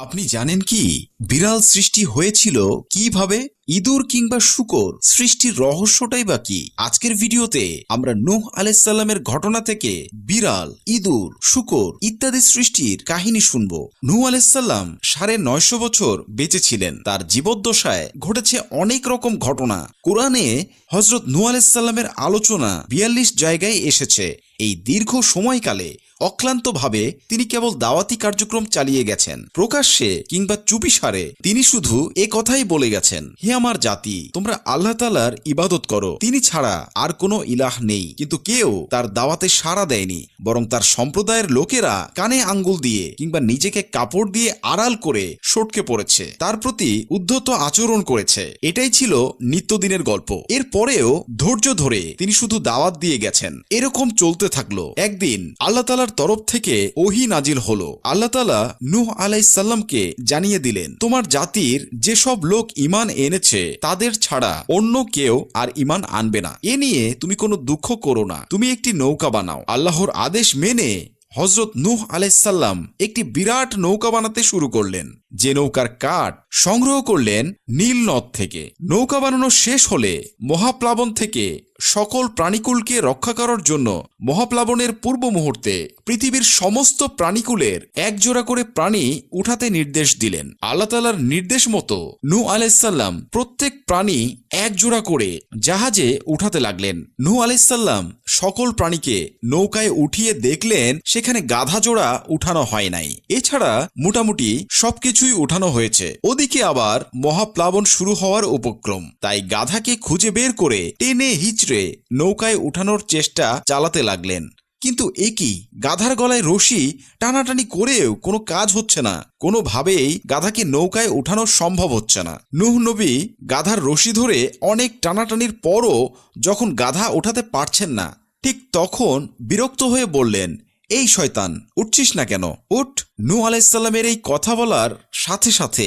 আপনি জানেন কি? বিড়াল সৃষ্টি হয়েছিল কীভাবে? ইঁদুর কিংবা শুকর? সৃষ্টির রহস্যটাই বা কি? আজকের ভিডিওতে আমরা নূহ আলাইসাল্লামের ঘটনা থেকে বিড়াল, ইঁদুর, শুকর ইত্যাদি সৃষ্টির কাহিনী শুনব। নূহ আলাইসাল্লাম সাড়ে নয়শো বছর বেঁচে ছিলেন। তার জীবদ্দশায় ঘটেছে অনেক রকম ঘটনা। কোরআনে হজরত নূহ আলাইসাল্লামের আলোচনা বিয়াল্লিশ জায়গায় এসেছে। এই দীর্ঘ সময়কালে অক্লান্তভাবে তিনি কেবল দাওয়াতি কার্যক্রম চালিয়ে গেছেন। প্রকাশ্যে কিংবা চুপিসারে তিনি শুধু এ কথাই বলে গেছেন, হে আমার জাতি, তোমরা আল্লাহ তালার ইবাদত করো। তিনি ছাড়া আর কোনো ইলাহ নেই। কিন্তু কেউ তার দাওয়াতে সাড়া দেয়নি, বরং তার সম্প্রদায়ের লোকেরা কানে আঙ্গুল দিয়ে কিংবা নিজেকে কাপড় দিয়ে আড়াল করে সটকে পড়েছে। তার প্রতি উদ্ধত আচরণ করেছে। এটাই ছিল নিত্যদিনের গল্প। এর পরেও ধৈর্য ধরে তিনি শুধু দাওয়াত দিয়ে গেছেন। এরকম চলতে থাকল। একদিন আল্লাহ তালার তরফ থেকে ওহি নাজিল হলো। আল্লাহ তালা নুহ আলাইসাল্লামকে জানিয়ে দিলেন, তোমার জাতির যেসব লোক ইমান এনেছে, তাদের ছাড়া অন্য কেউ আর ইমান আনবে না। এ নিয়ে তুমি কোনো দুঃখ করো না। তুমি একটি নৌকা বানাও। আল্লাহর আদেশ মেনে হজরত নূহ আলাইসাল্লাম একটি বিরাট নৌকা বানাতে শুরু করলেন। যে নৌকার কাঠ সংগ্রহ করলেন নীল নদ থেকে। নৌকা বানানো শেষ হলে মহাপ্লাবন থেকে সকল প্রাণীকুলকে রক্ষা করার জন্য মহাপ্লাবনের পূর্ব মুহূর্তে পৃথিবীর সমস্ত প্রাণীকুলের একজোড়া করে প্রাণী উঠাতে নির্দেশ দিলেন। আল্লাহ তালার নির্দেশ মতো নু আলাইসাল্লাম প্রত্যেক প্রাণী একজোড়া করে জাহাজে উঠাতে লাগলেন। নু আলাইসাল্লাম সকল প্রাণীকে নৌকায় উঠিয়ে দেখলেন, সেখানে গাধা জোড়া উঠানো হয় নাই। এছাড়া মোটামুটি সবকিছুই উঠানো হয়েছে। ওদিকে আবার মহাপ্লাবন শুরু হওয়ার উপক্রম। তাই গাধাকে খুঁজে বের করে টেনে হিচড়ে নৌকায় উঠানোর চেষ্টা চালাতে লাগলেন। কিন্তু এ কি? গাধার গলায় রশি টানাটানি করেও কোনো কাজ হচ্ছে না। কোনোভাবেই গাধাকে নৌকায় উঠানো সম্ভব হচ্ছে না। নুহ নবী গাধার রশি ধরে অনেক টানাটানির পরও যখন গাধা ওঠাতে পারছেন না, ঠিক তখন বিরক্ত হয়ে বললেন, এই শয়তান, উঠছিস না কেন? উঠ নু আলাইসাল্লামের এই কথা বলার সাথে সাথে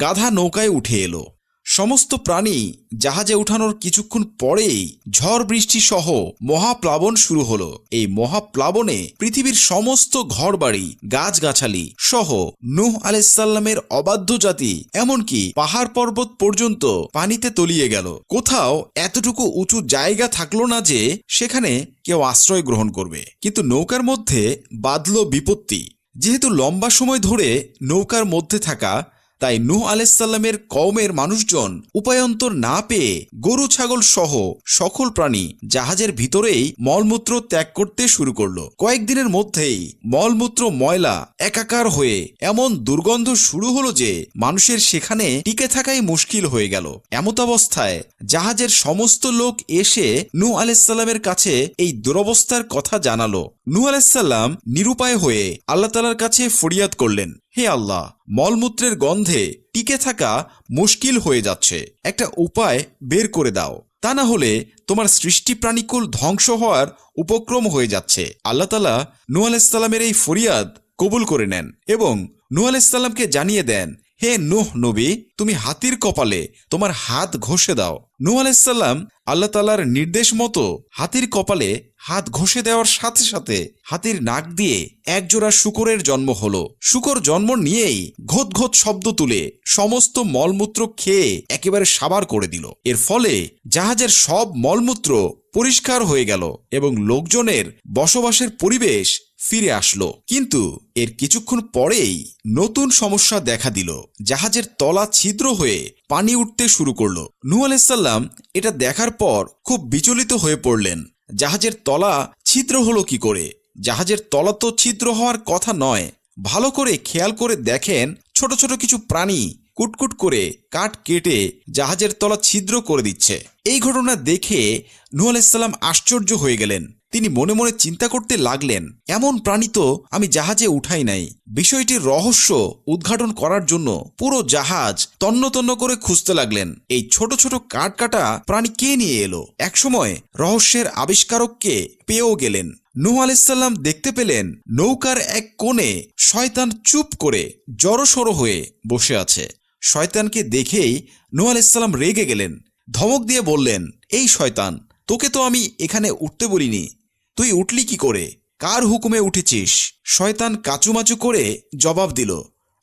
গাধা নৌকায় উঠে এলো। সমস্ত প্রাণী জাহাজে উঠানোর কিছুক্ষণ পরেই ঝড় বৃষ্টি সহ মহাপ্লাবন শুরু হলো। এই মহাপ্লাবনে পৃথিবীর সমস্ত ঘরবাড়ি, গাছগাছালি সহ নুহ আলাইসাল্লামের অবাধ্য জাতি, এমনকি পাহাড় পর্বত পর্যন্ত পানিতে তলিয়ে গেল। কোথাও এতটুকু উঁচু জায়গা থাকল না যে সেখানে কেউ আশ্রয় গ্রহণ করবে। কিন্তু নৌকার মধ্যে বাঁধল বিপত্তি। যেহেতু লম্বা সময় ধরে নৌকার মধ্যে থাকা তাই নূহ আলাইসাল্লামের কওমের মানুষজন উপায়ন্তর না পেয়ে গরু, ছাগল সহ সকল প্রাণী জাহাজের ভিতরেই মলমূত্র ত্যাগ করতে শুরু করল। কয়েকদিনের মধ্যেই মলমূত্র, ময়লা একাকার হয়ে এমন দুর্গন্ধ শুরু হলো যে মানুষের সেখানে টিকে থাকাই মুশকিল হয়ে গেল। এমতাবস্থায় জাহাজের সমস্ত লোক এসে নূহ আলাইসাল্লামের কাছে এই দুরবস্থার কথা জানালো। নূহ আলাইসাল্লাম নিরুপায় হয়ে আল্লাহ তালার কাছে ফরিয়াদ করলেন, হে আল্লাহ, মলমূত্রের গন্ধে টিকে থাকা মুশকিল হয়ে যাচ্ছে। একটা উপায় বের করে দাও। তা না হলে তোমার সৃষ্টি প্রাণীকুল ধ্বংস হওয়ার উপক্রম হয়ে যাচ্ছে। আল্লাহ তালা নু আলাইসাল্লামের এই ফরিয়াদ কবুল করে নেন এবং নু আলাইসাল্লামকে জানিয়ে দেন হে নুহ নবী, তুমি হাতির কপালে তোমার হাত ঘষে দাও। নু আলাইসাল্লাম আল্লাহ তালার নির্দেশ মতো হাতির কপালে হাত ঘষে দেওয়ার সাথে সাথে হাতির নাক দিয়ে একজোড়া শুকরের জন্ম হলো। শুকর জন্ম নিয়েই ঘোত ঘোত শব্দ তুলে সমস্ত মলমূত্র খেয়ে একেবারে সাবার করে দিল। এর ফলে জাহাজের সব মলমূত্র পরিষ্কার হয়ে গেল এবং লোকজনের বসবাসের পরিবেশ ফিরে আসলো। কিন্তু এর কিছুক্ষণ পরেই নতুন সমস্যা দেখা দিল। জাহাজের তলা ছিদ্র হয়ে পানি উঠতে শুরু করল। নূ আলাইসাল্লাম এটা দেখার পর খুব বিচলিত হয়ে পড়লেন। জাহাজের তলা ছিদ্র হলো কি করে? জাহাজের তলা তো ছিদ্র হওয়ার কথা নয়। ভালো করে খেয়াল করে দেখেন ছোট ছোট কিছু প্রাণী কুটকুট করে কাঠ কেটে জাহাজের তলা ছিদ্র করে দিচ্ছে। এই ঘটনা দেখে নূ আলাইসাল্লাম আশ্চর্য হয়ে গেলেন। তিনি মনে মনে চিন্তা করতে লাগলেন, এমন প্রাণী তো আমি জাহাজে উঠাই নাই। বিষয়টির রহস্য উদ্ঘাটন করার জন্য পুরো জাহাজ তন্ন তন্ন করে খুঁজতে লাগলেন। এই ছোট ছোট কাঠ কাটা প্রাণী কে নিয়ে এলো? একসময় রহস্যের আবিষ্কারককে পেয়েও গেলেন। নূহ আলাইসাল্লাম দেখতে পেলেন, নৌকার এক কোণে শয়তান চুপ করে জড়সড় হয়ে বসে আছে। শয়তানকে দেখেই নূহ আলাইসাল্লাম রেগে গেলেন। ধমক দিয়ে বললেন, এই শয়তান, তোকে তো আমি এখানে উঠতে বলিনি। তুই উঠলি কি করে? কার হুকুমে উঠেছিস? শয়তান কাচুমাচু করে জবাব দিল,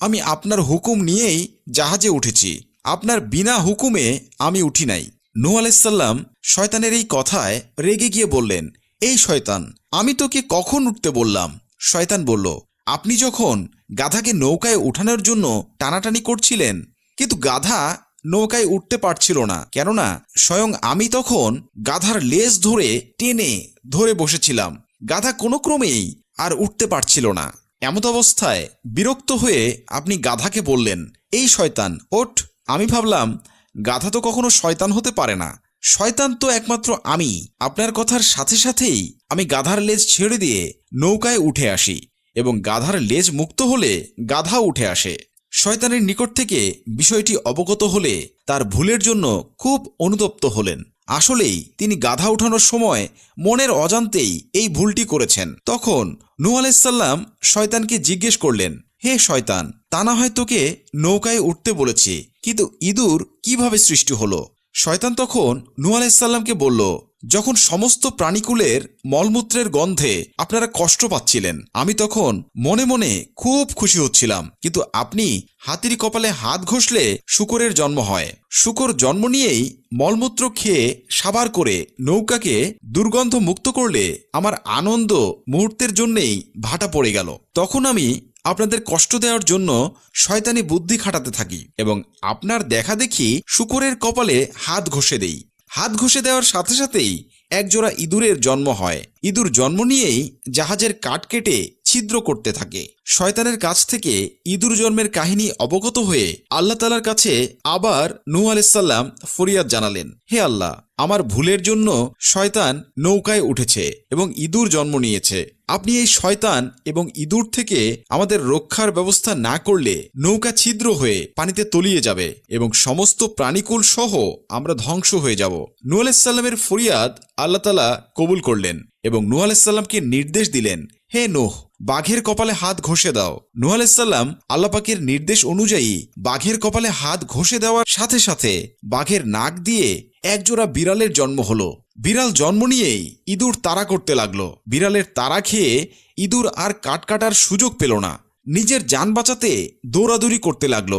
আমি আপনার হুকুম নিয়েই জাহাজে উঠেছি। আপনার বিনা হুকুমে আমি উঠি নাই। নূ আলাইসাল্লাম শয়তানের এই কথায় রেগে গিয়ে বললেন, এই শয়তান, আমি তোকে কখন উঠতে বললাম? শয়তান বলল, আপনি যখন গাধাকে নৌকায় উঠানোর জন্য টানাটানি করছিলেন, কিন্তু গাধা নৌকায় উঠতে পারছিল না। কেননা স্বয়ং আমি তখন গাধার লেজ ধরে টেনে ধরে বসেছিলাম। গাধা কোনো ক্রমেই আর উঠতে পারছিল না। এমত অবস্থায় বিরক্ত হয়ে আপনি গাধাকে বললেন, এই শয়তান, ওঠ। আমি ভাবলাম, গাধা তো কখনো শয়তান হতে পারে না। শয়তান তো একমাত্র আমি। আপনার কথার সাথে সাথেই আমি গাধার লেজ ছেড়ে দিয়ে নৌকায় উঠে আসি এবং গাধার লেজ মুক্ত হলে গাধা উঠে আসে। শয়তানের নিকট থেকে বিষয়টি অবগত হলে তার ভুলের জন্য খুব অনুতপ্ত হলেন। আসলেই তিনি গাধা উঠানোর সময় মনের অজান্তেই এই ভুলটি করেছেন। তখন নূ আলাইসাল্লাম শয়তানকে জিজ্ঞেস করলেন, হে শয়তান, তা না হয় তোকে নৌকায় উঠতে বলেছি, কিন্তু ইঁদুর কীভাবে সৃষ্টি হলো? শয়তান তখন নূ আলাইসাল্লামকে বলল যখন সমস্ত প্রাণীকুলের মলমূত্রের গন্ধে আপনারা কষ্ট পাচ্ছিলেন, আমি তখন মনে মনে খুব খুশি হচ্ছিলাম। কিন্তু আপনি হাতির কপালে হাত ঘষলে শুকরের জন্ম হয়। শুকর জন্ম নিয়েই মলমূত্র খেয়ে সাবার করে নৌকাকে দুর্গন্ধ মুক্ত করলে আমার আনন্দ মুহূর্তের জন্যেই ভাটা পড়ে গেল। তখন আমি আপনাদের কষ্ট দেওয়ার জন্য শয়তানি বুদ্ধি খাটাতে থাকি এবং আপনার দেখা দেখি শুকরের কপালে হাত ঘষে দেই। হাত ঘষে দেওয়ার সাথে সাথেই একজোড়া ইঁদুরের জন্ম হয়। ইঁদুর জন্ম নিয়েই জাহাজের কাঠ কেটে ছিদ্র করতে থাকে। শয়তানের কাছ থেকে ইঁদুর জন্মের কাহিনী অবগত হয়ে আল্লাহ তালার কাছে আবার নূ আলাইসাল্লাম ফরিয়াদ জানালেন। হে আল্লাহ! আমার ভুলের জন্য শয়তান নৌকায় উঠেছে এবং ইঁদুর জন্ম নিয়েছে। আপনি এই শয়তান এবং ইঁদুর থেকে আমাদের রক্ষার ব্যবস্থা না করলে নৌকা ছিদ্র হয়ে পানিতে তলিয়ে যাবে এবং সমস্ত প্রাণীকুল সহ আমরা ধ্বংস হয়ে যাব। নূ আলাইসাল্লামের ফরিয়াদ আল্লাহ তালা কবুল করলেন এবং নূ আলাইসাল্লামকে নির্দেশ দিলেন, হে নোহ, বাঘের কপালে হাত ঘষে দাও। নূহ আলাইসাল্লাম আল্লাপাকের নির্দেশ অনুযায়ী বাঘের কপালে হাত ঘষে দেওয়ার সাথে সাথে বাঘের নাক দিয়ে একজোড়া বিড়ালের জন্ম হলো। বিড়াল জন্ম নিয়েই ইঁদুর তাড়া করতে লাগল। বিড়ালের তাড়া খেয়ে ইঁদুর আর কাট কাটার সুযোগ পেল না। নিজের যান বাঁচাতে দৌড়াদৌড়ি করতে লাগল।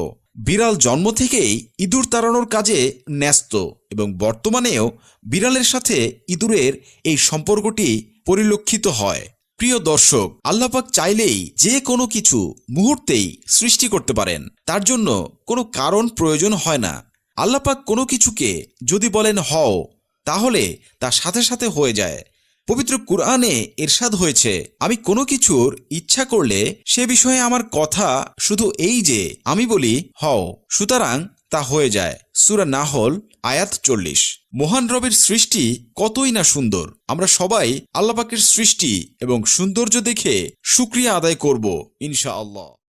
বিড়াল জন্ম থেকেই ইঁদুর তাড়ানোর কাজে ন্যস্ত এবং বর্তমানেও বিড়ালের সাথে ইঁদুরের এই সম্পর্কটি পরিলক্ষিত হয়। প্রিয় দর্শক, আল্লাপাক চাইলেই যে কোনো কিছু মুহূর্তেই সৃষ্টি করতে পারেন। তার জন্য কোনো কারণ প্রয়োজন হয় না। আল্লাপাক কোনো কিছুকে যদি বলেন হও, তাহলে তা সাথে সাথে হয়ে যায়। পবিত্র কুরআনে এরশাদ হয়েছে, আমি কোনো কিছুর ইচ্ছা করলে সে বিষয়ে আমার কথা শুধু এই যে, আমি বলি হও, সুতরাং তা হয়ে যায়। সুরা নাহল, আয়াত চল্লিশ। মহান রবের সৃষ্টি কতই না সুন্দর। আমরা সবাই আল্লাপাকের সৃষ্টি এবং সৌন্দর্য দেখে সুক্রিয়া আদায় করব, ইনশাআল্লাহ।